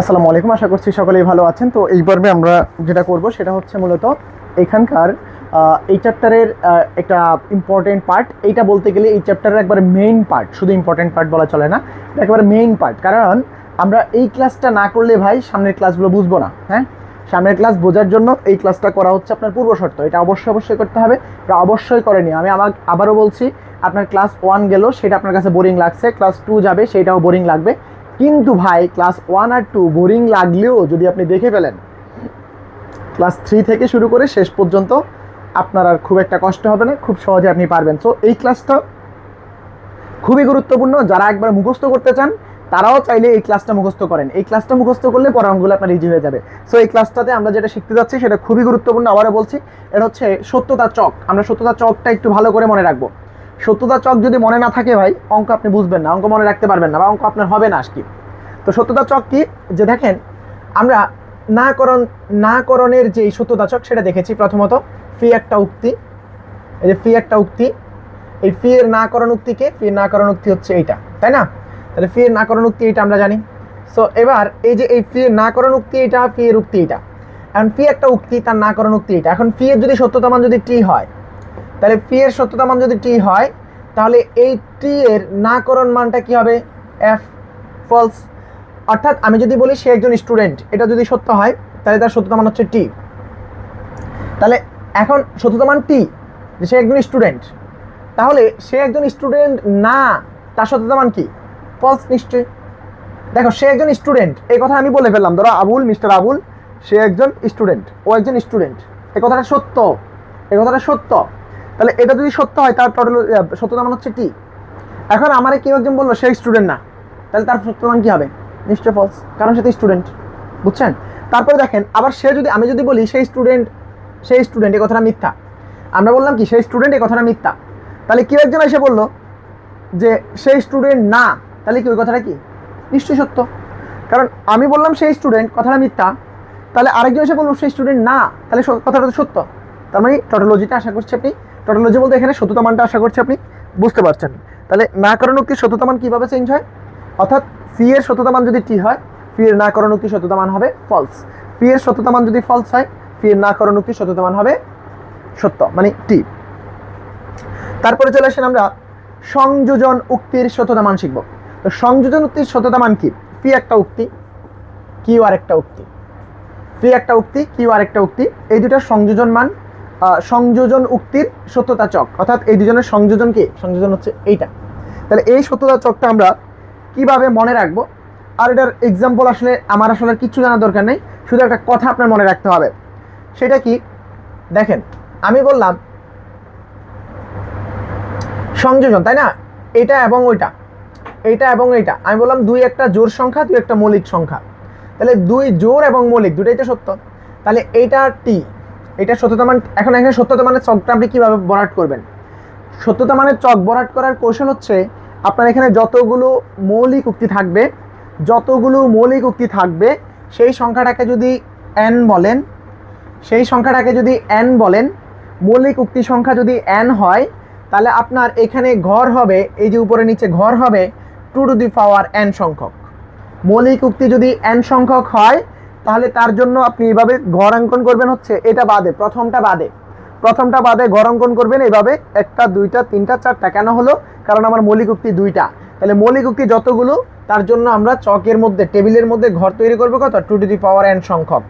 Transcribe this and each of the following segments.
আসসালামু আলাইকুম, আশা করছি সকলেই ভালো আছেন। তো এই পর্বে আমরা যেটা করব সেটা হচ্ছে মূলত এখানকার এই চ্যাপ্টারের একটা ইম্পর্টেন্ট পার্ট এইটা বলতে গেলে এই চ্যাপ্টারের একবারে মেইন পার্ট শুধু ইম্পর্টেন্ট পার্ট বলা চলে না একেবারে মেইন পার্ট কারণ আমরা এই ক্লাসটা না করলে ভাই সামনের ক্লাসগুলো বুঝব না হ্যাঁ? সামনের ক্লাস বোঝার জন্য এই ক্লাসটা করা হচ্ছে আপনার পূর্ব শর্ত। এটা অবশ্যই অবশ্যই করতে হবে, এটা অবশ্যই করেনি আমি আমার আবারও বলছি, আপনার ক্লাস ওয়ান গেল, সেটা আপনার কাছে বোরিং লাগছে ক্লাস টু যাবে, সেটাও বোরিং লাগবে। কিন্তু ভাই ক্লাস ওয়ান আর টু বোরিং লাগলেও যদি আপনি দেখে ফেলেন ক্লাস থ্রি থেকে শুরু করে শেষ পর্যন্ত আপনার আর খুব একটা কষ্ট হবে না, খুব সহজে আপনি পারবেন। সো এই ক্লাসটা খুবই গুরুত্বপূর্ণ। যারা একবার মুখস্থ করতে চান, তারাও চাইলে এই ক্লাসটা মুখস্থ করেন। এই ক্লাসটা মুখস্থ করলে পড়াগুলো আপনার ইজি হয়ে যাবে। সো এই ক্লাসটাতে আমরা যেটা শিখতে যাচ্ছি, সেটা খুবই গুরুত্বপূর্ণ, আবারও বলছি, এটা হচ্ছে সত্যতা চক। আমরা সত্যতা চকটা একটু ভালো করে মনে রাখব। সত্যতা চক যদি মনে না থাকে ভাই, অঙ্ক আপনি বুঝবেন না, অঙ্ক মনে রাখতে পারবেন না বা অঙ্ক আপনার হবে না আজকে। তো সত্যতা চক কি? যে দেখেন, আমরা নাকরণ, নাকরণের যে সত্যতা চক সেটা দেখেছি প্রথমত, ফি একটা উক্তি। এই যে ফি একটা উক্তি, এই ফি এর নাকরণ উক্তিকে ফি এর নাকরণ উক্তি হচ্ছে এইটা, তাই না? তাহলে ফি এর নাকরণ উক্তি এটা আমরা জানি। সো এবার এই যে এই ফি এর নাকরণ উক্তি এটা ফি এর উক্তি এটা এখন ফি একটা উক্তি, তার নাকরণ উক্তি এটা এখন ফি এর যদি সত্যতা মান যদি টি হয় তাহলে পি এর সত্যতা মান যদি টি হয়, তাহলে এই টি এর নাকরণ মানটা কি হবে? এফ ফলস অর্থাৎ আমি যদি বলি সে একজন স্টুডেন্ট এটা যদি সত্য হয়, তাহলে তার সত্যতা মান হচ্ছে টি তাহলে এখন সত্যতা মান টি যে সে একজন স্টুডেন্ট তাহলে সে একজন স্টুডেন্ট না, তার সত্যতা মান কি? ফলস নিশ্চয়ই। দেখো, সে একজন স্টুডেন্ট এই কথা আমি বলে ফেললাম। ধরো আবুল মিস্টার আবুল, সে একজন স্টুডেন্ট ও একজন স্টুডেন্ট এই কথাটা সত্য। এই কথাটা সত্য। তাহলে এটা যদি সত্য হয়, তার টোটাল সত্যতা মান হচ্ছে টি এখন আমার কেউ একজন বলল, সে স্টুডেন্ট না। তাহলে তার সত্যতা মান কি হবে? নিশ্চয় ফলস কারণ সে তো স্টুডেন্ট বুঝছেন? তারপরে দেখেন, আবার সে যদি, আমি যদি বলি সেই স্টুডেন্ট সেই স্টুডেন্ট এই কথাটা মিথ্যা। আমরা বললাম কি সেই স্টুডেন্ট এই কথাটা মিথ্যা। তাহলে কেউ একজন এসে বলল যে সেই স্টুডেন্ট না। তাহলে কি ওই কথাটা কি? নিশ্চয়ই সত্য। কারণ আমি বললাম সেই স্টুডেন্ট কথাটা মিথ্যা। তাহলে আরেকজন এসে বলল সেই স্টুডেন্ট না। তাহলে কথাটা তো সত্য। তার মানে টটোলজিটা আশা করছি আপনি টটোলজি বলতে এখানে সত্যতা মানটা আশা করছি আপনি বুঝতে পারছেন। তাহলে না করণ উক্তির সত্যতা মান কীভাবে চেঞ্জ হয়? অর্থাৎ ফি এর সত্যতা মান যদি টি হয় ফি এর না করণ উক্তির সত্যতা মান হবে ফলস ফি এর সত্যতা মান যদি ফলস হয় ফি এর না করণ উক্তির সত্যতা মান হবে সত্য মানে টি তারপরে চলে আসেন আমরা সংযোজন উক্তির সত্যতা মান শিখব। তো সংযোজন উক্তির সত্যতা মান কি? ফি একটা উক্তি কিউ আর একটা উক্তি। ফি একটা উক্তি কিউ আর একটা উক্তি, এই দুটার সংযোজন মান সংযোজন উক্তির সত্যতা চক। অর্থাৎ এই দুজনের সংযোজন কি? সংযোজন হচ্ছে এইটা। তাহলে এই সত্যতা চকটা আমরা কীভাবে মনে রাখব? আর এটার এক্সাম্পল আসলে আমার আসলে কিচ্ছু জানার দরকার নেই। শুধু একটা কথা আপনার মনে রাখতে হবে। সেটা কি? দেখেন, আমি বললাম সংযোজন, তাই না? এটা এবং ওইটা। এইটা এবং এইটা। আমি বললাম দুই একটা জোর সংখ্যা, দুই একটা মৌলিক সংখ্যা। তাহলে দুই জোর এবং মৌলিক, দুটাই তো সত্য। তাহলে এইটা টি। এটা সত্যতা মান, এখন এখানে সত্যতা মানের চকটা আপনি কীভাবে বরাট করবেন? সত্যতা মানের চক বরাট করার কৌশল হচ্ছে, আপনার এখানে যতগুলো মৌলিক উক্তি থাকবে, যতগুলো মৌলিক উক্তি থাকবে, সেই সংখ্যাটাকে যদি এন বলেন, সেই সংখ্যাটাকে যদি এন বলেন, মৌলিক উক্তি সংখ্যা যদি এন হয়, তাহলে আপনার এখানে ঘর হবে, এই যে উপরে নিচে ঘর হবে, two to the power n সংখ্যক। মৌলিক উক্তি যদি এন সংখ্যক হয় তাহলে তার জন্য আপনি এভাবে ঘর অঙ্কন করবেন হচ্ছে এটা বাদে, প্রথমটা বাদে। প্রথমটা বাদে ঘর অঙ্কন করবেন এভাবে, একটা, দুইটা, তিনটা, চারটা, কেন হলো? কারণ আমার মৌলিক উক্তি দুইটা। তাহলে মৌলিক উক্তি যতগুলো, তার জন্য আমরা চকের মধ্যে, টেবিলের মধ্যে ঘর তৈরি করব কত? Two to the power n সংখ্যক।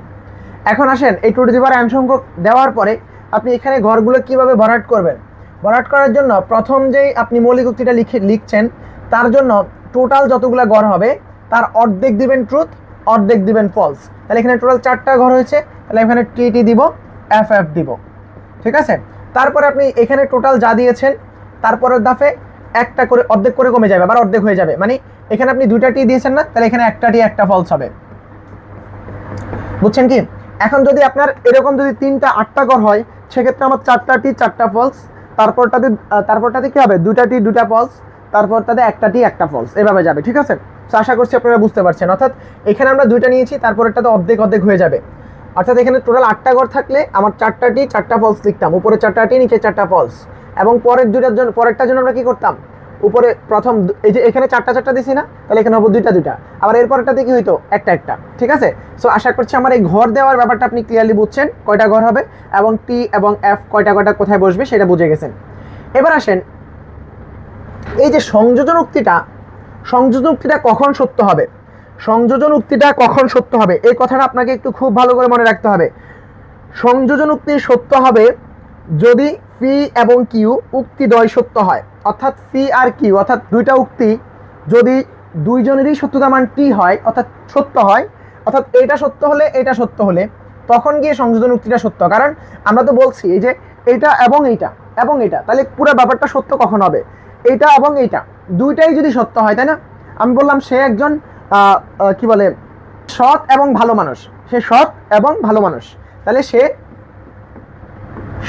এখন আসেন, এই two to the power n সংখ্যক দেওয়ার পরে আপনি এখানে ঘরগুলো কীভাবে ভরাট করবেন? ভরাট করার জন্য প্রথম যেই আপনি মৌলিক উক্তিটা লিখে, লিখছেন, তার জন্য টোটাল যতগুলো ঘর হবে, তার অর্ধেক দিবেন ট্রুথ অর্ধেক দিবেন ফলস তাহলে এখানে টোটাল চারটা ঘর হয়েছে, তাহলে এখানে টি টি দিব এফ এফ দিব। ঠিক আছে? তারপরে আপনি এখানে টোটাল যা দিয়েছেন, তারপরের দাফে একটা করে, অর্ধেক করে কমে যাবে, আবার অর্ধেক হয়ে যাবে। মানে এখানে আপনি দুইটা টি দিয়েছেন না, তাহলে এখানে একটা টি একটা ফলস হবে। বুঝছেন কি? এখন যদি আপনার এরকম যদি তিনটা, আটটা ঘর হয়, সেক্ষেত্রে আমার চারটা টি চারটা ফলস তারপরটাতে তারপরটাতে কি হবে? দুটা টি দুটা ফলস তারপরটাতে একটা টি একটা ফলস এভাবে যাবে, ঠিক আছে? তো আশা করছি আপনারা বুঝতে পারছেন। অর্থাৎ এখানে আমরা দুইটা নিয়েছি তারপরেরটাতে অর্ধেক অর্ধেক হয়ে যাবে। অর্থাৎ এখানে টোটাল আটটা ঘর থাকলে আমার চারটা টি চারটা ফলস লিখতাম। উপরে চারটা টি নিচে চারটা ফলস এবং পরের দুটার জন্য, পরেরটার জন্য আমরা কি করতাম? উপরে প্রথম এই যে এখানে চারটা চারটা দিছি না, তাহলে এখানে হব দুইটা দুইটা। আবার এরপরটা কি হইতো? একটা একটা, ঠিক আছে? সো আশা করছি আমার এই ঘর দেওয়ার ব্যাপারটা আপনি ক্লিয়ারলি বুঝছেন, কয়টা ঘর হবে? এবং টি এবং এফ কয়টা কয়টা কোথায় বসবে সেটা বুঝে গেছেন। এবার আসেন এই যে সংযোজন উক্তিটা সংযোজন উক্তিটা কখন সত্য হবে? সংযোজন উক্তিটা কখন সত্য হবে? এই কথাটা আপনাকে একটু খুব ভালো করে মনে রাখতে হবে। সংযোজন উক্তি সত্য হবে যদি ফি এবং কিউ উক্তি দ্বয় সত্য হয়। অর্থাৎ ফি আর কিউ অর্থাৎ দুইটা উক্তি যদি দুইজনেরই সত্যতা মান টি হয়, অর্থাৎ সত্য হয়, অর্থাৎ এটা সত্য হলে এটা সত্য হলে তখন গিয়ে সংযোজন উক্তিটা সত্য। কারণ আমরা তো বলছি এই যে এটা এবং এইটা, এবং এটা তাহলে পুরো ব্যাপারটা সত্য কখন হবে? এইটা এবং এইটা। দুইটাই যদি সত্য হয়, তাই না? আমি বললাম সে একজন কি বলে, সৎ এবং ভালো মানুষ। সে সৎ এবং ভালো মানুষ। তাহলে সে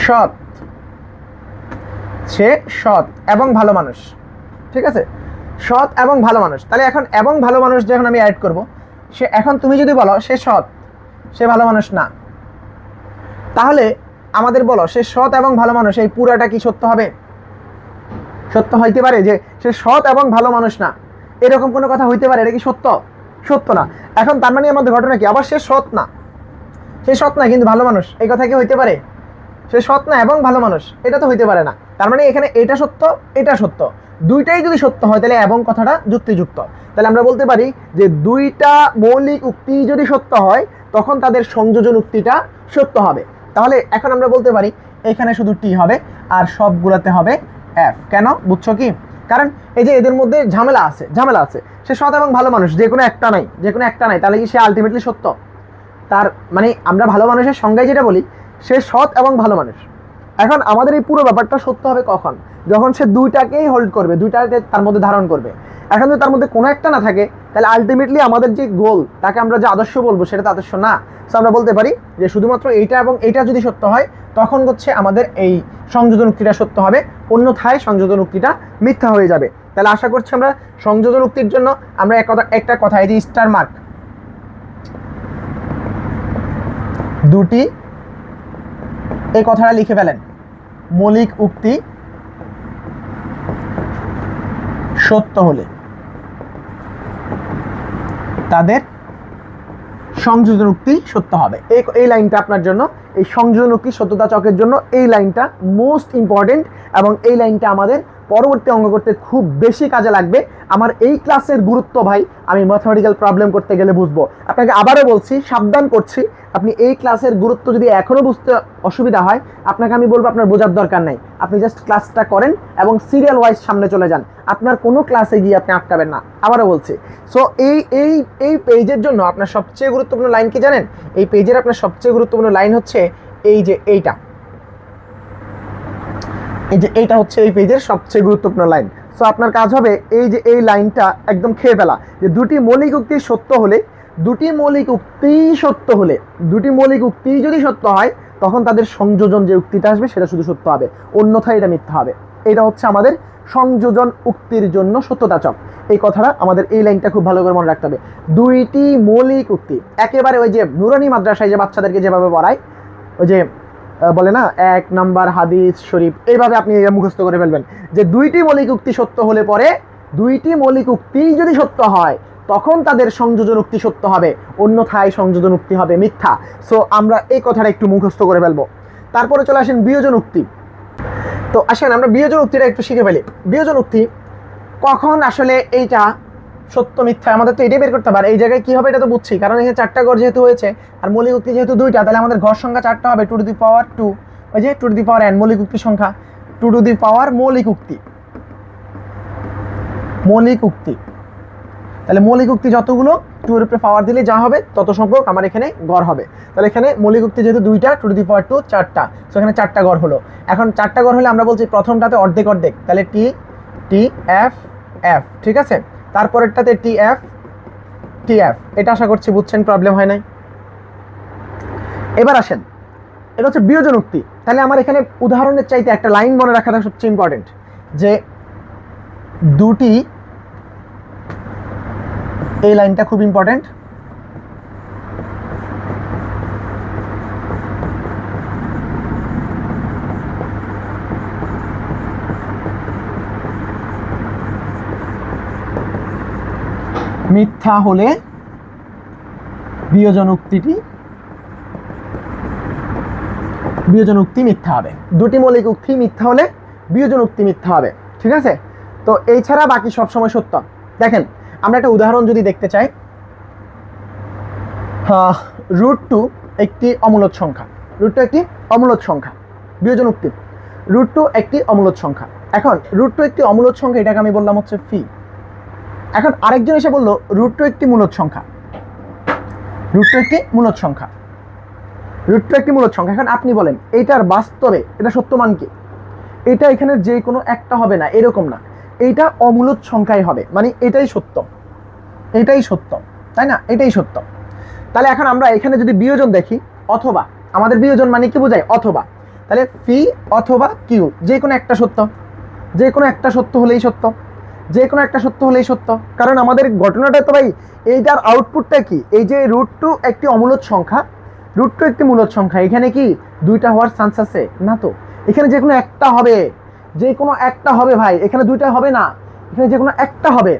সৎ। সে সৎ এবং ভালো মানুষ। ঠিক আছে? সৎ এবং ভালো মানুষ। তাহলে এখন এবং ভালো মানুষ যখন আমি অ্যাড করব, সে এখন তুমি যদি বলো সে সৎ, সে ভালো মানুষ না, তাহলে আমাদের বলো সে সৎ এবং ভালো মানুষ, এই পুরাটা কি সত্য হবে? সত্য হইতে পারে যে সে সৎ এবং ভালো মানুষ না। এরকম কোনো কথা হইতে পারে? এটা কি সত্য? সত্য না। এখন তার মানে আমাদের ঘটনা কি? আবার সে সৎ না। সে সৎ না কিন্তু ভালো মানুষ। এই কথা কি হইতে পারে? সে সৎ না এবং ভালো মানুষ। এটা তো হইতে পারে না। তার মানে এখানে এটা সত্য এটা সত্য। দুইটাই যদি সত্য হয়, তাহলে এবং কথাটা যুক্তিযুক্ত। তাহলে আমরা বলতে পারি যে দুইটা মৌলিক উক্তি যদি সত্য হয়, তখন তাদের সংযোজন উক্তিটা সত্য হবে। তাহলে এখন আমরা বলতে পারি, এখানে শুধু টি হবে, আর সবগুলোতে হবে এফ কেন? বুঝছ কি? কারণ এই যে এদের মধ্যে ঝামেলা আছে ঝামেলা আছে। সে সৎ এবং ভালো মানুষ, যে কোনো একটা নাই, যে কোনো একটা নাই, তাহলে কি সে আলটিমেটলি সত্য? তার মানে আমরা ভালো মানুষের সংজ্ঞায় যেটা বলি, সে সৎ এবং ভালো মানুষ। এখন আমাদের এই পুরো ব্যাপারটা সত্য হবে কখন? যখন সে দুইটাকেই হোল্ড করবে, দুইটাকে তার মধ্যে ধারণ করবে। এখন যদি তার মধ্যে কোনো একটা না থাকে, তাহলে আলটিমেটলি আমাদের যে গোল তাকে আমরা যে আদর্শ বলব, সেটা তো আদর্শ না। সো আমরা বলতে পারি যে শুধুমাত্র এইটা এবং এইটা যদি সত্য হয়, তখন হচ্ছে আমাদের এই সংযোজন উক্তিটা সত্য হবে। অন্যথায় সংযোজন উক্তিটা মিথ্যা হয়ে যাবে। তাহলে আশা করছি আমরা সংযোজন উক্তির জন্য আমরা এক কথা একটা কথা, এই যে স্টার মার্ক দুটি এই কথাটা লিখে ফেলেন। মৌলিক উক্তি সত্য হলে তাদের সংযোজন উক্তি সত্য হবে। এই এই লাইনটা আপনার জন্য, এই সংযোজন উক্তি সত্যতা চকের জন্য এই লাইনটা মোস্ট ইম্পর্টেন্ট এবং এই লাইনটা আমাদের পরবর্তী অঙ্গ করতে খুব বেশি কাজে লাগবে। আমার এই ক্লাসের গুরুত্ব ভাই, আমি ম্যাথমেটিক্যাল প্রবলেম করতে গেলে বুঝব। আপনাকে আবারও বলছি, সাবধান করছি। আপনি এই ক্লাসের গুরুত্ব যদি এখনও বুঝতে অসুবিধা হয়, আপনাকে আমি বলব আপনার বোঝার দরকার নাই। আপনি জাস্ট ক্লাসটা করেন এবং সিরিয়াল ওয়াইজ সামনে চলে যান। আপনার কোনো ক্লাসে গিয়ে আপনি আটকাবেন না। আবারও বলছি। সো এই এই এই পেজের জন্য আপনার সবচেয়ে গুরুত্বপূর্ণ লাইন কি জানেন? এই পেজের আপনার সবচেয়ে গুরুত্বপূর্ণ লাইন হচ্ছে এই যে এইটা। এই যে এইটা হচ্ছে এই পেজের সবচেয়ে গুরুত্বপূর্ণ লাইন। সো আপনার কাজ হবে এই যে এই লাইনটা একদম খেয়ে ফেলা। যে দুটি মৌলিক উক্তি সত্য হলে, দুটি মৌলিক উক্তি সত্য হলে, দুটি মৌলিক উক্তি যদি সত্য হয়, তখন তাদের সংযোজন যে উক্তিটা আসবে, সেটা শুধু সত্য হবে। অন্যথায় এটা মিথ্যা হবে। এটা হচ্ছে আমাদের সংযোজন উক্তির জন্য সত্যতাচক। এই কথাটা আমাদের এই লাইনটা খুব ভালো করে মনে রাখতে হবে। দুইটি মৌলিক উক্তি। একেবারে ওই যে নুরানি মাদ্রাসায় যে বাচ্চাদেরকে যেভাবে পড়ায়, ওই যে বলে না, এক নাম্বার হাদিস শরীফ। এইভাবে আপনি মুখস্থ করে ফেলবেন। যে দুইটি মৌলিক উক্তি সত্য হলে পরে দুইটি মৌলিক উক্তি যদি সত্য হয়, তখন তাদের সংযোজন উক্তি সত্য হবে। অন্যথায় সংযোজন উক্তি হবে মিথ্যা। সো আমরা এই কথাটা একটু মুখস্থ করে ফেলব। তারপরে চলে আসেন বিয়োজন উক্তি। তো আসেন, আমরা বিয়োজন উক্তিটা একটু শিখে ফেলি। বিয়োজন উক্তি, কখন আসলে এইটা সত্য, মিথ্যা, আমাদের তো এটাই বের করতে পারে এই জায়গায় কি হবে এটা তো বুঝছি, কারণ এখানে চারটা ঘর যেহেতু হয়েছে, আর মৌলিক উক্তি যেহেতু দুইটা, তাহলে আমাদের ঘর সংখ্যা চারটা হবে two to the power two ওই যে two to the power n মৌলিক উক্তি সংখ্যা। টু টু দি পাওয়ার মৌলিক উক্তি। মৌলিক উক্তি। তাহলে মৌলিক উক্তি যতগুলো টুর উপরে পাওয়ার দিলে যা হবে, তত সংখ্যক আমার এখানে গড় হবে। তাহলে এখানে মৌলিক উক্তি যেহেতু দুইটা টু দি পাওয়ার টু চারটা। তো এখানে চারটা গড় হলো। এখন চারটা গড় হলে আমরা বলছি প্রথমটাতে অর্ধেক অর্ধেক। তাহলে টি টি এফ এফ ঠিক আছে? তারপরেরটাতে টি এফ টি এফ। এটা আশা করছি বুঝছেন প্রবলেম হয় নাই। এবার আসেন। এটা হচ্ছে বিয়োজন উক্তি। তাহলে আমার এখানে উদাহরণের চাইতে একটা লাইন মনে রাখাটা সবচেয়ে ইম্পর্টেন্ট যে দুটি, এই লাইনটা খুব ইম্পর্টেন্ট মিথ্যা হলে বিয়োজন উক্তিটি বিয়োজন উক্তি মিথ্যা হবে। দুটি মৌলিক উক্তি মিথ্যা হলে বিয়োজন উক্তি মিথ্যা হবে, ঠিক আছে? তো এই ছাড়া বাকি সব সময় সত্য। দেখেন, আমরা একটা উদাহরণ যদি দেখতে চাই। রুট টু একটি অমূলত সংখ্যা। রুট টু একটি অমূলত সংখ্যা বিয়োজন উক্তি রুট টু একটি অমূলত সংখ্যা। এখন রুট টু একটি অমূলত সংখ্যা, এটাকে আমি বললাম হচ্ছে ফি এখন আরেকজন এসে বলল রুট টু একটি মূলত সংখ্যা। রুট টু একটি মূলত সংখ্যা। রুট টু একটি মূলত সংখ্যা। এখন আপনি বলেন, এইটার বাস্তবে এটা সত্য মান কি? এটা এখানে যে কোনো একটা হবে না, এরকম না। এইটা অমূলত সংখ্যাই হবে মানে এটাই সত্য। এটাই সত্য, তাই না? এটাই সত্য। তাহলে এখন আমরা এখানে যদি বিয়োজন দেখি, অথবা, আমাদের বিয়োজন মানে কি বোঝায়? অথবা। তাহলে ফি অথবা কিউ, যে কোনো একটা সত্য। যে কোনো একটা সত্য হলেই সত্য। যে কোনো একটা সত্য হলেই সত্য। কারণ আমাদের ঘটনাটা তো ভাই, এইটার আউটপুটটা কি? এই যে রুট টু একটি অমূলত সংখ্যা রুট টু একটি মূলত সংখ্যা। এখানে কি দুইটা হওয়ার চান্স আছে? না তো। এখানে যে কোনো একটা হবে। যে কোনো একটা হবে ভাই। এখানে দুইটা হবে না। এখানে যে কোনো একটা হবে।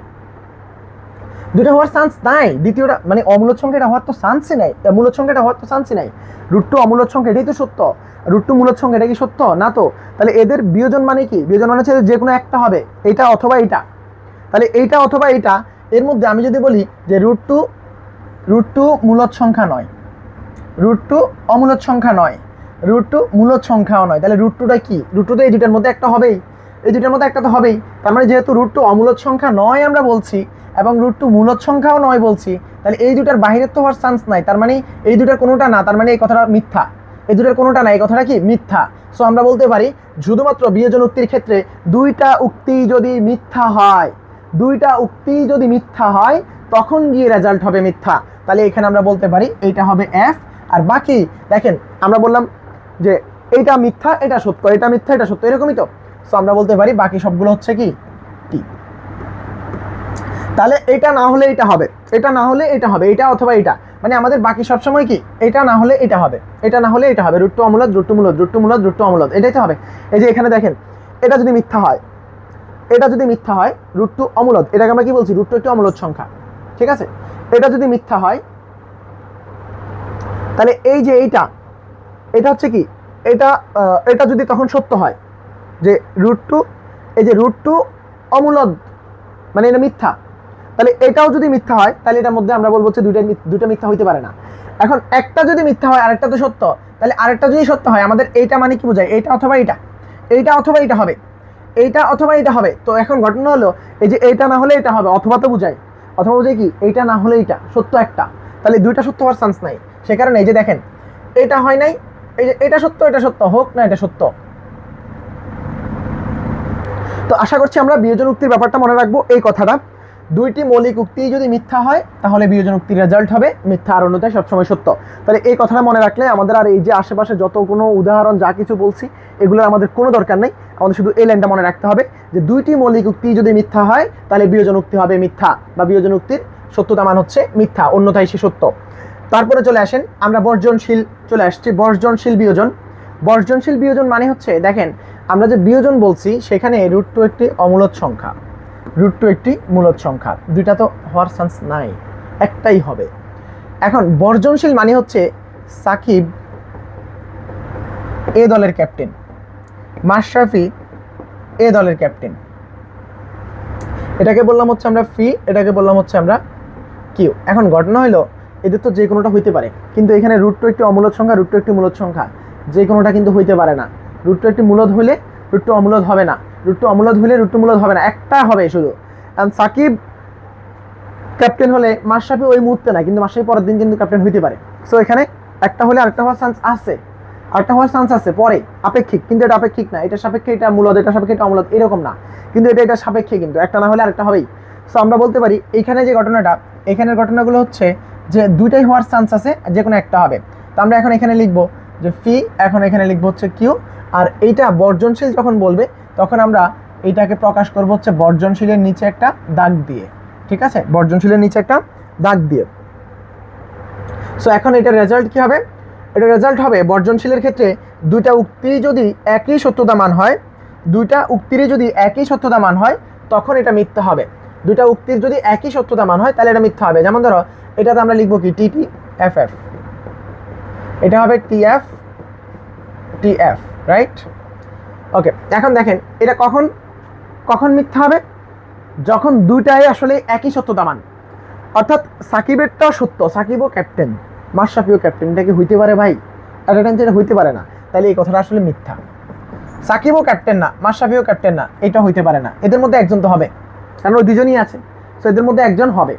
দুটো হওয়ার চান্স নাই। দ্বিতীয়টা মানে অমূলত সংখ্যা এটা হওয়ার তো চান্সই নাই। মূলত সংখ্যা এটা হওয়ার তো চান্সই নাই। রুট টু অমূলত সংখ্যা, এটাই তো সত্য। রুট টু মূলত সংখ্যা, এটা কি সত্য? না তো। তাহলে এদের বিয়োজন মানে কি? বিয়োজন মানে হচ্ছে যে কোনো একটা হবে। এটা অথবা এটা তাহলে এইটা অথবা এইটা, এর মধ্যে আমি যদি বলি যে রুট টু রুট টু মূলত সংখ্যা নয়। রুট টু অমূলত সংখ্যা নয়। রুট টু মূলত সংখ্যাও নয়। তাহলে রুট টুটা কি? রুট টু তো এই দুটার মধ্যে একটা হবেই। এই দুটার মধ্যে একটা তো হবেই। তার মানে যেহেতু রুট টু অমূলত সংখ্যা নয় আমরা বলছি, এবং রুট টু মূলত সংখ্যাও নয় বলছি, তাহলে এই দুটার বাইরের তো হওয়ার চান্স নাই। তার মানে এই দুটার কোনোটা না, তার মানে এই কথাটা মিথ্যা। এই দুটার কোনোটা না, এই কথাটা কি? মিথ্যা। সো আমরা বলতে পারি, শুধুমাত্র বিয়োজন উক্তির ক্ষেত্রে দুইটা উক্তি যদি মিথ্যা হয় দুইটা উক্তি যদি মিথ্যা হয়, তখন গিয়ে রেজাল্ট হবে মিথ্যা। তাহলে এখানে আমরা বলতে পারি এইটা হবে এফ আর বাকি, দেখেন, আমরা বললাম যে এইটা মিথ্যা, এটা সত্য, এটা মিথ্যা, এটা সত্য, এরকমই তো। সো আমরা বলতে পারি বাকি সবগুলো হচ্ছে কি? টি তাহলে এটা না হলে এটা হবে, এটা না হলে এটা হবে, এটা অথবা এটা। মানে আমাদের বাকি সব সময় কি? এটা না হলে এটা হবে, এটা না হলে এটা হবে। রুট্টু অমূলত রুট্টু মূলত রুট্টু মূলত রুট্টু অমূলত এটাই তো হবে। এই যে এখানে দেখেন, এটা যদি মিথ্যা হয় এটা যদি মিথ্যা হয় রুট্টু অমূলত এটাকে আমরা কি বলছি? রুট্টু একটি অমূলত সংখ্যা। ঠিক আছে? এটা যদি মিথ্যা হয়, তাহলে এই যে এইটা, এটা হচ্ছে কি? এটা এটা যদি তখন সত্য হয় যে রুট টু এই যে রুট টু অমূলদ মানে এটা মিথ্যা, তাহলে এটাও যদি মিথ্যা হয়, তাহলে এটার মধ্যে আমরা বলব হচ্ছে দুইটা দুইটা মিথ্যা হইতে পারে না। এখন একটা যদি মিথ্যা হয়, আরেকটা তো সত্য, তাহলে আরেকটা যদি সত্য হয়, আমাদের এইটা মানে কি বোঝায়? এইটা অথবা এইটা। এইটা অথবা এইটা হবে। এইটা অথবা এটা হবে। তো এখন ঘটনা হলো, এই যে এইটা না হলে এটা হবে, অথবা তো বোঝায় অথবা বোঝায় কি? এইটা না হলে এইটা, সত্য একটা। তাহলে দুইটা সত্য হওয়ার চান্স নাই। সে কারণে এই যে দেখেন, এটা হয় নাই, এই যে এটা সত্য এটা সত্য, হোক না এটা সত্য। তো আশা করছি আমরা বিয়োজন উক্তির ব্যাপারটা মনে রাখব এই কথাটা। দুইটি মৌলিক উক্তি যদি মিথ্যা হয়, তাহলে বিয়োজন উক্তির রেজাল্ট হবে মিথ্যা আর অন্যথায় সবসময় সত্য। তাহলে এই কথাটা মনে রাখলে আমাদের আর এই যে আশেপাশে যত কোনো উদাহরণ, যা কিছু বলছি, এগুলোর আমাদের কোনো দরকার নেই। আমাদের শুধু এই লাইনটা মনে রাখতে হবে যে দুইটি মৌলিক উক্তি যদি মিথ্যা হয়, তাহলে বিয়োজন উক্তি হবে মিথ্যা বা বিয়োজন উক্তির সত্যতা মান হচ্ছে মিথ্যা, অন্যথায় সে সত্য। তারপরে চলে আসেন, আমরা বর্জনশীল চলে আসছি, বর্জনশীল বিয়োজন। বর্জনশীল বিয়োজন মানে হচ্ছে, দেখেন, আমরা যে বিয়োজন বলছি, সেখানে রুট টু একটি অমূলত সংখ্যা। রুট টু একটি মূলত সংখ্যা। দুইটা তো হওয়ার চান্স নাই। একটাই হবে। এখন বর্জনশীল মানে হচ্ছে সাকিব এ দলের ক্যাপ্টেন মাশরাফি এ দলের ক্যাপ্টেন এটাকে বললাম হচ্ছে আমরা ফি, এটাকে বললাম হচ্ছে আমরা কিউ। এখন ঘটনা হলো, এদের তো যে কোনোটা হইতে পারে। কিন্তু এখানে রুট টু একটি অমূলত সংখ্যা রুট টু একটি মূলত সংখ্যা। যে কোনোটা কিন্তু হইতে পারে না। রুট টু একটি মূলত হলে রুট টু অমূলত হবে না। রুট টু অমূলত হলে রুট টু মূলত হবে না, একটা হবে শুধু। কারণ সাকিব ক্যাপ্টেন হলে মাশরাফি ওই মুহূর্তে না কিন্তু মাশরাফি পরের দিন কিন্তু ক্যাপ্টেন হইতে পারে। সো এখানে একটা হলে আরেকটা হওয়ার চান্স আছে। আরেকটা হওয়ার চান্স আছে, পরে, আপেক্ষিক, কিন্তু এটা আপেক্ষিক না। এটা সাপেক্ষে এটা মূলত এটা সাপেক্ষে এটা অমূলত এরকম না। কিন্তু এটা এটা সাপেক্ষে কিন্তু, একটা না হলে আরেকটা হবেই। সো আমরা বলতে পারি এইখানে যে ঘটনাটা, এখানের ঘটনাগুলো হচ্ছে যে দুইটাই হওয়ার চান্স আছে যে কোনো একটা হবে। তো আমরা এখন এখানে লিখব যে ফি, এখন এখানে লিখব হচ্ছে কিউ, আর এইটা বর্জনশীল যখন বলবে তখন আমরা এইটাকে প্রকাশ করব হচ্ছে বর্জনশীলের নিচে একটা দাগ দিয়ে। ঠিক আছে? বর্জনশীলের নিচে একটা দাগ দিয়ে। সো এখন এটার রেজাল্ট কি হবে? এটা রেজাল্ট হবে বর্জনশীলের ক্ষেত্রে দুইটা উক্তি যদি একই সত্যতা মান হয়, দুইটা উক্তিরই যদি একই সত্যতা মান হয়, তখন এটা মিথ্যা হবে। দুইটা উক্তির যদি একই সত্যতা মান হয়, তাহলে এটা মিথ্যা হবে। যেমন ধরো, এটাতে আমরা লিখব কি? টিপি এফ এফ এটা হবে T F T F right okay এখন দেখেন, এটা কখন কখন মিথ্যা হবে? যখন দুইটাই আসলে একই সত্যতা মান অর্থাৎ সাকিবেরটাও সত্য, সাকিবও ক্যাপ্টেন মাশরাফিও ক্যাপ্টেন এটা কি হইতে পারে ভাই? অ্যাট টাইম এটা হইতে পারে না। তাহলে এই কথাটা আসলে মিথ্যা। সাকিবও ক্যাপ্টেন না, মাশরাফিও ক্যাপ্টেন না, এটা হইতে পারে না। এদের মধ্যে একজন তো হবে। কারণ ওই দুজনই আছে। তো এদের মধ্যে একজন হবে।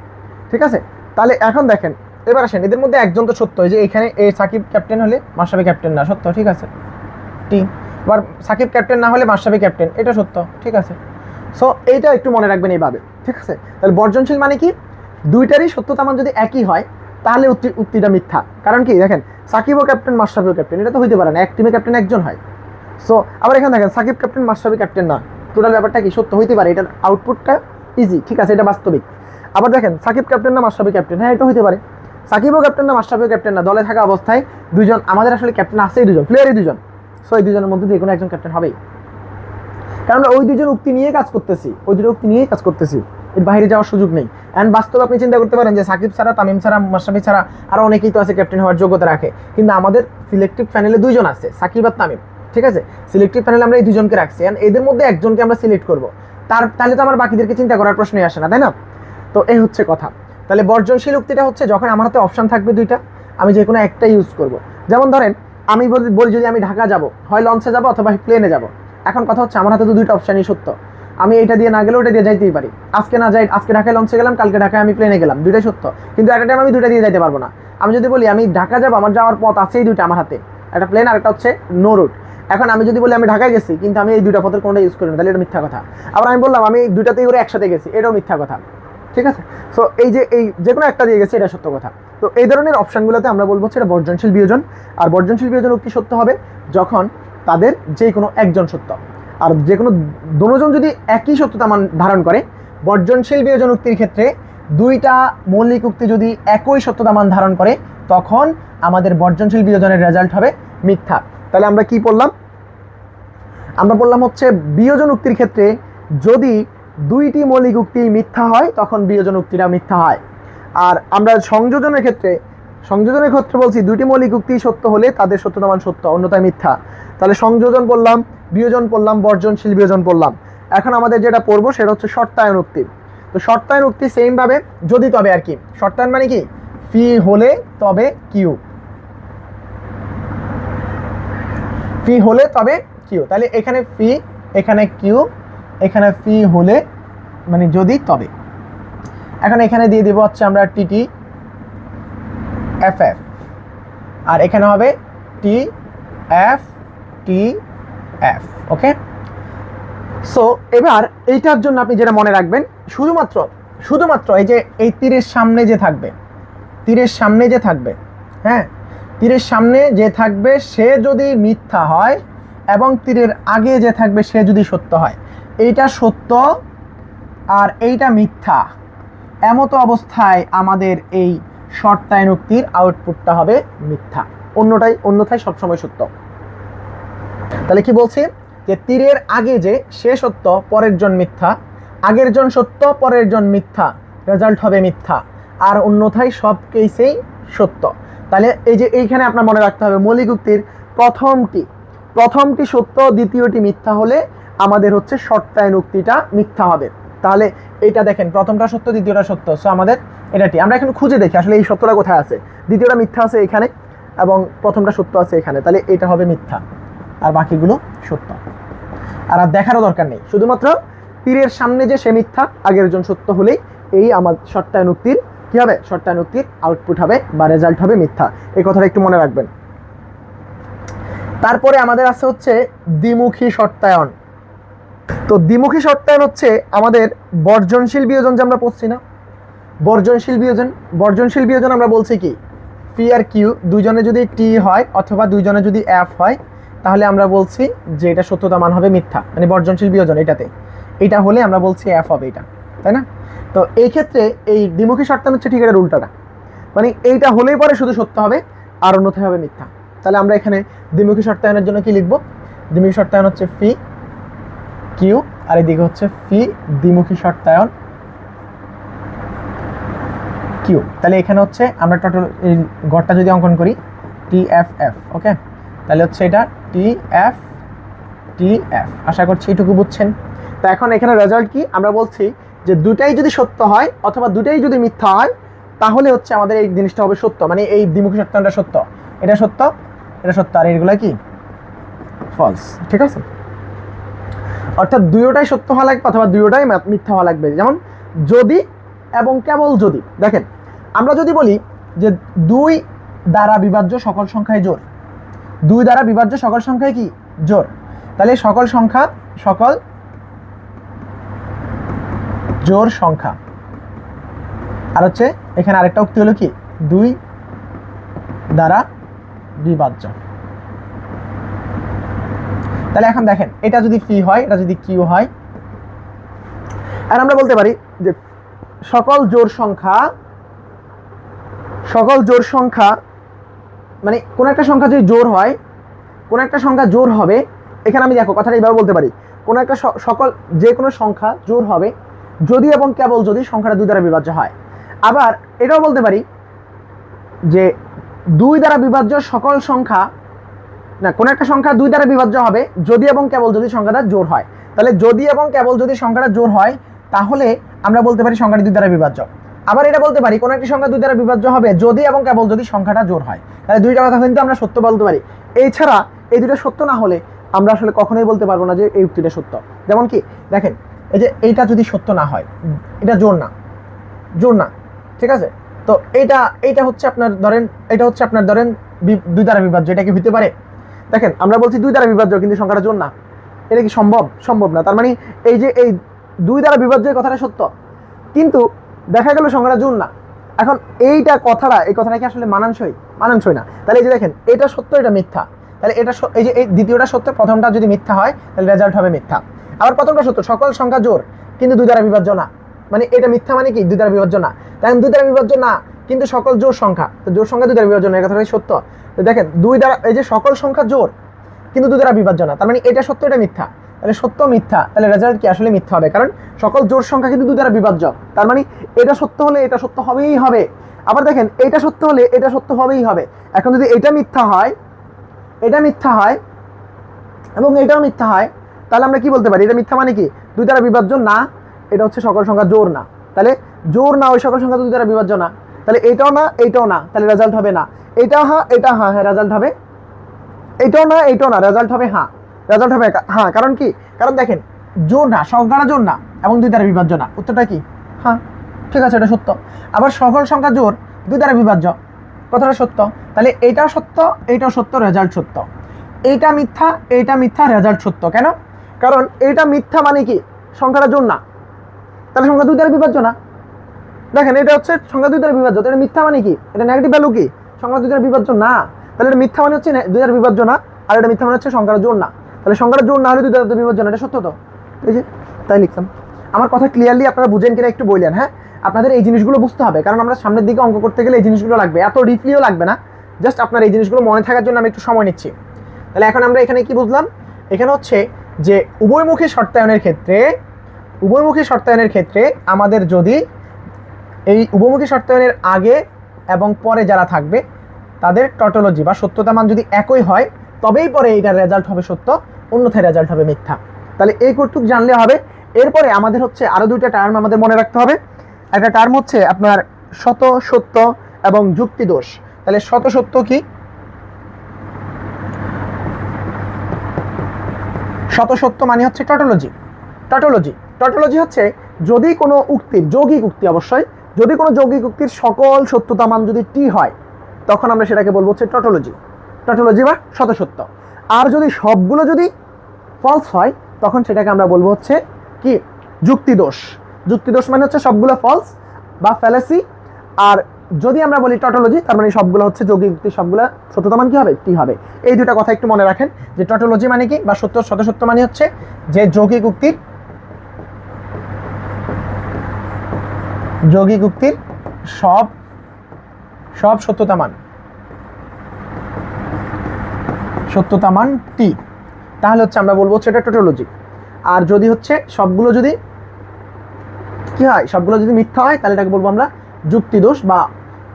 ঠিক আছে? তাহলে এখন দেখেন, এবার আসেন, এদের মধ্যে একজন তো সত্য। যে এখানে, এই সাকিব ক্যাপ্টেন হলে মাশরাফি ক্যাপ্টেন না, সত্য, ঠিক আছে? টি এবার সাকিব ক্যাপ্টেন না হলে মাশরাফি ক্যাপ্টেন এটা সত্য, ঠিক আছে? সো এইটা একটু মনে রাখবেন এইভাবে, ঠিক আছে? তাহলে বর্জনশীল মানে কি? দুইটারই সত্যতা মান যদি একই হয়, তাহলে উক্তি উক্তিটা মিথ্যা। কারণ কি? দেখেন, সাকিবও ক্যাপ্টেন মাশরাফিও ক্যাপ্টেন এটা তো হইতে পারে না, এক টিমে ক্যাপ্টেন একজন হয়। সো আবার এখানে দেখেন, সাকিব ক্যাপ্টেন মাশরাফি ক্যাপ্টেন না। টোটাল ব্যাপারটা কি? সত্য হইতে পারে, এটার আউটপুটটা ইজি ঠিক আছে? এটা বাস্তবিক। আবার দেখেন, সাকিব ক্যাপ্টেন না, মাশরাফি ক্যাপ্টেন হ্যাঁ এটা হইতে পারে। সাকিবও ক্যাপ্টেন না, মাশরাফিও ক্যাপ্টেন না, দলে থাকা অবস্থায় দুজন আমাদের আসলে ক্যাপ্টেন আছেই দুজন প্লেয়ারই দুজন সো এই দুজনের মধ্যে যে কোনো একজন ক্যাপ্টেন হবেই। কারণ আমরা ওই দুজন উক্তি নিয়ে কাজ করতেছি। ওই দুজন উক্তি নিয়েই কাজ করতেছি। এর বাইরে যাওয়ার সুযোগ নেই। অ্যান্ড বাস্তবে আপনি চিন্তা করতে পারেন যে সাকিব ছাড়া, তামিম ছাড়া মাশরাফি ছাড়া আরও অনেকেই তো আছে ক্যাপ্টেন হওয়ার যোগ্যতা রাখে। কিন্তু আমাদের সিলেক্টিভ প্যানেলে দুইজন আছে, সাকিব আর তামিম। ঠিক আছে? সিলেক্টিভ প্যানেলে আমরা এই দুজনকে রাখছি। অ্যান্ড এদের মধ্যে একজনকে আমরা সিলেক্ট করব। তার, তাহলে তো আমার বাকিদেরকে চিন্তা করার প্রশ্নই আসে না, তাই না? তো এই হচ্ছে কথা। তাহলে বর্জনশীল উক্তিটা হচ্ছে যখন আমার হাতে অপশন থাকবে দুইটা, আমি যে কোনো একটা ইউজ করব। যেমন ধরেন আমি বলি যদি আমি ঢাকা যাব, হয় লঞ্চে যাব অথবা প্লেনে যাব। এখন কথা হচ্ছে আমার হাতে তো দুইটা অপশানই সত্য। আমি এটা দিয়ে না গেলেও ওটা দিয়ে যাইতেই পারি। আজকে না যাই আজকে ঢাকায় লঞ্চে গেলাম, কালকে ঢাকায় আমি প্লেনে গেলাম। দুইটাই সত্য। কিন্তু একটা টাইম আমি দুইটা দিয়ে যাইতে পারব না। আমি যদি বলি আমি ঢাকা যাব, আমার যাওয়ার পথ আছেই দুইটা আমার হাতে। একটা প্লেন আর একটা হচ্ছে নো রুট এখন আমি যদি বলি আমি ঢাকায় গেছি, কিন্তু আমি এই দুইটা পথের কোনটা ইউজ করি না, তাহলে এটা মিথ্যা কথা। আবার আমি বললাম আমি দুইটাতেই করে একসাথে গেছি, এটাও মিথ্যা কথা। ঠিক আছে? সো এই যে এই যে কোনো একটা দিয়ে গেছে, এটা সত্য কথা। তো এই ধরনের অপশানগুলোতে আমরা বলব এটা বর্জনশীল বিয়োজন। আর বর্জনশীল বিয়োজন উক্তি সত্য হবে? যখন তাদের যে কোনো একজন সত্য। আর যে কোনো দুজন যদি একই সত্যতা মান ধারণ করে, বর্জনশীল বিয়োজন উক্তির ক্ষেত্রে দুইটা মৌলিক উক্তি যদি একই সত্যতা মান ধারণ করে, তখন আমাদের বর্জনশীল বিয়োজনের রেজাল্ট হবে মিথ্যা। তাহলে আমরা কি পড়লাম? আমরা বললাম হচ্ছে বিয়োজন উক্তির ক্ষেত্রে যদি দুইটি মৌলিক উক্তি মিথ্যা হয়, তখন বিয়োজন উক্তিটা মিথ্যা হয়। আর আমরা সংযোজনের ক্ষেত্রে সংযোজনের ক্ষেত্রে বলছি দুটি মৌলিক উক্তি সত্য হলে তাদের সত্যতা মান সত্য, অন্যথায় মিথ্যা। তাহলে সংযোজন বললাম বিয়োজন পড়লাম, বর্জনশীল বিয়োজন পড়লাম। এখন আমাদের যেটা পড়ব সেটা হচ্ছে শর্তায়ন উক্তি। তো শর্তায়ন উক্তি সেমভাবে যদি তবে আর কি। শর্তায়ন মানে কি? ফি হলে তবে কিউ ফি হলে তবে কিউ তাহলে এখানে ফি এখানে কিউ এখানে ফি হলে মানে যদি তবে। এখন এখানে দিয়ে দিব হচ্ছে আমরা টিটি এফ এফ আর এখানে হবে T F T F okay? So এবার এইটার জন্য আপনি যেটা মনে রাখবেন, শুধুমাত্র শুধুমাত্র এই যে, এই তীরের সামনে যে থাকবে, তীরের সামনে যে থাকবে হ্যাঁ? তীরের সামনে যে থাকবে, সে যদি মিথ্যা হয় এবং তীরের আগে যে থাকবে, সে যদি সত্য হয়, এইটা সত্য আর এইটা মিথ্যা। এমতো অবস্থায় আমাদের এই শর্তায়ন উক্তির আউটপুটটা হবে মিথ্যা। অন্যটাই, অন্যথায় সবসময় সত্য। তাহলে কি বলছি? যে তীরের আগে যে সে সত্য পরের জন মিথ্যা, আগের জন সত্য, পরের জন মিথ্যা রেজাল্ট হবে মিথ্যা। আর অন্যথায় সব কেসেই সত্য। তাহলে এই যে এইখানে আপনার মনে রাখতে হবে, মৌলিক উক্তির প্রথমটি। প্রথমটি সত্য, দ্বিতীয়টি মিথ্যা হলে আমাদের হচ্ছে শর্তায়ন উক্তিটা মিথ্যা হবে। তাহলে এটা দেখেন, প্রথমটা সত্য, দ্বিতীয়টা সত্য। সো আমাদের এটাটি। আমরা এখন খুঁজে দেখি আসলে এই সত্যটা কোথায় আছে। দ্বিতীয়টা মিথ্যা আছে এখানে এবং প্রথমটা সত্য আছে এখানে। তাহলে এটা হবে মিথ্যা। আর বাকিগুলো সত্য। আর আর দেখারও দরকার নেই। শুধুমাত্র তীরের সামনে যে সে মিথ্যা, আগের জন সত্য হলেই এই আমার শর্তায়ন উক্তির কি হবে? শর্তায়ন উক্তির আউটপুট হবে বা রেজাল্ট হবে মিথ্যা। এই কথাটা একটু মনে রাখবেন। তারপরে আমাদের আছে হচ্ছে দ্বিমুখী শর্তায়ন তো দ্বিমুখী শর্তায়ন হচ্ছে আমাদের বর্জনশীল বিয়োজন যে আমরা পড়ছি না? বর্জনশীল বিয়োজন বর্জনশীল বিয়োজন আমরা বলছি কি? পি আর কিউ দুইজনে যদি টি হয় অথবা দুইজনে যদি এফ হয়, তাহলে আমরা বলছি যে এটা সত্যতা মান হবে মিথ্যা মানে বর্জনশীল বিয়োজন এটাতে। এটা হলে আমরা বলছি এফ হবে এটা, তাই না? তো এই ক্ষেত্রে এই দ্বিমুখী শর্তায়ন হচ্ছে ঠিক এটার উল্টাটা। মানে এইটা হলেই পরে শুধু সত্য হবে, আর অন্যথায় হবে মিথ্যা। তাহলে আমরা এখানে দ্বিমুখী শর্তায়নের জন্য কি লিখব? দ্বিমুখী শর্তায়ন হচ্ছে ফি কিউ আর এদিকে হচ্ছে ফি দ্বিমুখী শর্তায়ন কিউ তাহলে এখানে হচ্ছে আমরা টোটাল এই গড়টা যদি অঙ্কন করি টি এফ এফ ওকে তাহলে হচ্ছে এটা টি এফ টি এফ আশা করছি এইটুকু বুঝছেন? তো এখন এখানে রেজাল্ট কি? আমরা বলছি যে দুটাই যদি সত্য হয় অথবা দুটাই যদি মিথ্যা হয়, তাহলে হচ্ছে আমাদের এই জিনিসটা হবে সত্য। মানে এই দ্বিমুখী সত্যায়নটা সত্য। এটা সত্য এটা সত্য। আর এগুলো কি? ফলস ঠিক আছে? অর্থাৎ দুয়োটাই সত্য হওয়া লাগবে অথবা দুয়োটাই মা- মিথ্যা হওয়া লাগবে। যেমন যদি এবং কেবল যদি। দেখেন, আমরা যদি বলি যে দুই দ্বারা বিভাজ্য সকল সংখ্যায় জোর। দুই দ্বারা বিভাজ্য সকল সংখ্যায় কি? জোর। তাহলে সকল সংখ্যা, সকল জোর সংখ্যা। আর হচ্ছে, এখানে আরেকটা উক্তি হলো কি? দুই দ্বারা বিভাজ্য। তাহলে এখন দেখেন, এটা যদি ফি হয়, এটা যদি কিউ হয়, আর আমরা বলতে পারি যে সকল জোর সংখ্যা, সকল জোর সংখ্যা মানে কোন একটা সংখ্যা যদি জোর হয়, কোন একটা সংখ্যা জোর হবে, এখানে আমি দেখো কথাটা এইভাবে বলতে পারি, কোন একটা সকল যে কোনো সংখ্যা জোর হবে, যদি এবং কেবল যদি সংখ্যাটা দুই দ্বারা বিভাজ্য হয়। আবার এটাও বলতে পারি যে দুই দ্বারা বিভাজ্য সকল সংখ্যা না, কোন একটা সংখ্যা দুই দ্বারা বিভাজ্য হবে, যদি এবং কেবল যদি সংখ্যাটা জোর হয়। তাহলে যদি এবং কেবল যদি সংখ্যাটা জোর হয়, তাহলে আমরা বলতে পারি সংখ্যাটি দুই দ্বারা বিভাজ্য। আবার এটা বলতে পারি, কোন একটি সংখ্যা দুই দ্বারা বিভাজ্য হবে, যদি এবং কেবল যদি সংখ্যাটা জোর হয়। তাহলে দুইটা কথা কিন্তু আমরা সত্য বলতে পারি। এছাড়া এই দুটো সত্য না হলে আমরা আসলে কখনোই বলতে পারব না যে এই উক্তিটা সত্য। যেমন কি, দেখেন, এই যে এইটা যদি সত্য না হয়, এটা জোর না। জোর না, ঠিক আছে? তো এইটা এইটা হচ্ছে আপনার, ধরেন, এটা হচ্ছে আপনার, ধরেন দুই দ্বারা বিভাজ্য, এটা কি হতে পারে? দেখেন, আমরা বলছি দুই দ্বারা বিভাজ্য, কিন্তু সংখ্যাটা জোর না। এটা কি সম্ভব? সম্ভব না। তার মানে এই যে এই দুই দ্বারা বিভাজ্য এই কথাটা সত্য। কিন্তু দেখা গেল সংখ্যাটা জোর না। এখন এইটা কথাটা, এই কথাটা কি আসলে মানানসই? মানানসই না। তাহলে এই যে দেখেন, এটা সত্য, এটা মিথ্যা। তাহলে এটা এই যে এই দ্বিতীয়টা সত্য, প্রথমটা যদি মিথ্যা হয়, তাহলে রেজাল্ট হবে মিথ্যা। আবার প্রথমটা সত্য, সকল সংখ্যা জোর, কিন্তু দুই দ্বারা বিভাজ্য না। মানে এটা মিথ্যা মানে কি? দুই দ্বারা বিভাজ্য না। দেখেন দুই দ্বারা বিভাজ্য না। কিন্তু সকল জোর সংখ্যা, তো জোর সংখ্যা দুই দ্বারা বিভাজ্য না, এই কথাটাই সত্য। তো দেখেন, দুই দ্বারা, এই যে সকল সংখ্যা জোর, কিন্তু দুই দ্বারা বিভাজ্য না, তার মানে এটা সত্য, এটা মিথ্যা। তাহলে সত্য, মিথ্যা, তাহলে রেজাল্ট কি? আসলে মিথ্যা হবে, কারণ সকল জোর সংখ্যা কিন্তু দুই দ্বারা বিভাজ্য। তার মানে এটা সত্য হলে এটা সত্য হবেই হবে। আবার দেখেন, এটা সত্য হলে এটা সত্য হবেই হবে। এখন যদি এটা মিথ্যা হয়, এটা মিথ্যা হয় এবং এটাও মিথ্যা হয়, তাহলে আমরা কি বলতে পারি? এটা মিথ্যা মানে কি? দুই দ্বারা বিভাজ্য না, এটা হচ্ছে সকল সংখ্যা জোর না। তাহলে জোর না, ওই সকল সংখ্যা দুই দ্বারা বিভাজ্য না। তাহলে এটাও না এইটাও না, তাহলে রেজাল্ট হবে না। এটা হ্যাঁ এটা হ্যাঁ হ্যাঁ রেজাল্ট হবে। এটাও না এটাও না রেজাল্ট হবে হ্যাঁ রেজাল্ট হবে হ্যাঁ কারণ কি? কারণ দেখেন, জোর না সংখ্যাটা জোর না, এবং দুই দ্বারা বিভাজ্য না। উত্তরটা কি? হ্যাঁ ঠিক আছে, এটা সত্য। আবার সকল সংখ্যা জোর, দুই দ্বারা বিভাজ্য। কথাটা সত্য। তাহলে এইটাও সত্য এইটাও সত্য রেজাল্ট সত্য। এইটা মিথ্যা এইটা মিথ্যা রেজাল্ট সত্য। কেন? কারণ এইটা মিথ্যা মানে কি? সংখ্যাটা জোর না। তাহলে সংখ্যা দুই দ্বারা বিভাজ্য না। দেখেন, এটা হচ্ছে সংখ্যা দুই দ্বারা বিভাজ্য এটা মিথ্যা মানে কি? এটা নেগেটিভ ভ্যালু কি? সংখ্যা দুই দ্বারা বিভাজ্য না। তাহলে এটা মিথ্যা মানে হচ্ছে দুই দ্বারা বিভাজ্য না, আর এটা মিথ্যা মানে হচ্ছে সংখ্যার জোর না। তাহলে সংখ্যার জোর না হলে দুই দ্বারা বিভাজ্য না, এটা সত্য তো? এই যে, তাই লিখতাম। আমার কথা ক্লিয়ারলি আপনারা বুঝেন কিনা একটু বললেন হ্যাঁ? আপনাদের এই জিনিসগুলো বুঝতে হবে, কারণ আমরা সামনের দিকে অঙ্ক করতে গেলে এই জিনিসগুলো লাগবে। এত ডিপলিও লাগবে না। জাস্ট আপনার এই জিনিসগুলো মনে থাকার জন্য আমি একটু সময় নিচ্ছি। তাহলে এখন আমরা এখানে কি বুঝলাম? এখানে হচ্ছে যে, উভয়মুখী শর্তায়নের ক্ষেত্রে, উভয়মুখী শর্তায়নের ক্ষেত্রে আমাদের যদি এই উভমুখী শর্তায়নের আগে এবং পরে যারা থাকবে, তাদের টটোলজি বা সত্যতা মান যদি একই হয়, তবেই পরে এইটার রেজাল্ট হবে সত্য, অন্যথায় রেজাল্ট হবে মিথ্যা। তাহলে এই কৌতুক জানলে হবে। এরপরে আমাদের হচ্ছে আরও দুইটা টার্ম আমাদের মনে রাখতে হবে। একটা টার্ম হচ্ছে আপনার শত সত্য এবং যুক্তি দোষ। তাহলে শত সত্য কি? শত সত্য মানে হচ্ছে টটোলজি টটোলজি টটোলজি হচ্ছে যদি কোনো উক্তির, যৌগিক উক্তি অবশ্যই যদি কোনো যৌগিক উক্তির সকল সত্যতা মান যদি টি হয়, তখন আমরা সেটাকে বলব হচ্ছে টটোলজি টটোলজি বা শত সত্য আর যদি সবগুলো যদি ফলস হয়, তখন সেটাকে আমরা বলব হচ্ছে কি? যুক্তিদোষ। যুক্তিদোষ মানে হচ্ছে সবগুলো ফলস বা ফ্যালাসি আর যদি আমরা বলি টটোলজি তার মানে সবগুলো হচ্ছে যৌগিক উক্তি সবগুলো সত্যতা মান কি হবে? টি হবে। এই দুটা কথা একটু মনে রাখেন যে টটোলজি মানে কি? বা সত্য শত সত্য মানে হচ্ছে যে যৌগিক উক্তির যৌগিক উক্তির সব সব সত্যতা মান। সত্যতা মান টি। তাহলে হচ্ছে আমরা বলব এটা টোটোলজি আর যদি হচ্ছে সবগুলো যদি কি হয়, সবগুলো যদি মিথ্যা হয়, তাহলে এটাকে বলব আমরা যুক্তিদোষ বা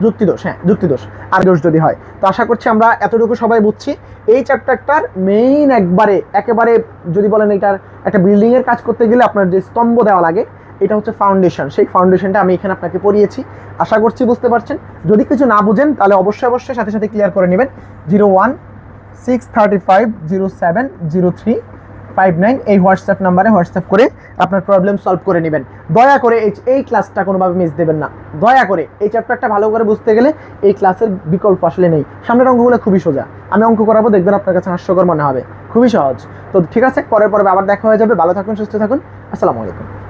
যুক্তিদোষ হ্যাঁ যুক্তিদোষ। আর দোষ যদি হয়। তো আশা করছি আমরা এতটুকু সবাই বুঝছি। এই চ্যাপ্টারটার মেইন একবারে, একেবারে যদি বলেন এটার একটা বিল্ডিংয়ের কাজ করতে গেলে আপনার যে স্তম্ভ দেওয়া লাগে এটা হচ্ছে ফাউন্ডেশন সেই ফাউন্ডেশনটা আমি এখানে আপনাকে পড়িয়েছি। আশা করছি বুঝতে পারছেন। যদি কিছু না বুঝেন, তাহলে অবশ্যই অবশ্যই সাথে সাথে ক্লিয়ার করে নেবেন। Zero one six thirty five zero seven zero three five nine এই হোয়াটসঅ্যাপ নাম্বারে হোয়াটসঅ্যাপ করে আপনার প্রবলেম সলভ করে নেবেন। দয়া করে এই এই ক্লাসটা কোনোভাবে মিস দেবেন না। দয়া করে এই চ্যাপ্টারটা ভালো করে বুঝতে গেলে এই ক্লাসের বিকল্প আসলে নেই। সামনের অঙ্কগুলো খুবই সোজা। আমি অঙ্ক করাবো, দেখবেন আপনার কাছে হাস্যকর মনে হবে। খুবই সহজ। তো ঠিক আছে, পরের পরে আবার দেখা হয়ে যাবে। ভালো থাকুন, সুস্থ থাকুন। আসসালামু আলাইকুম।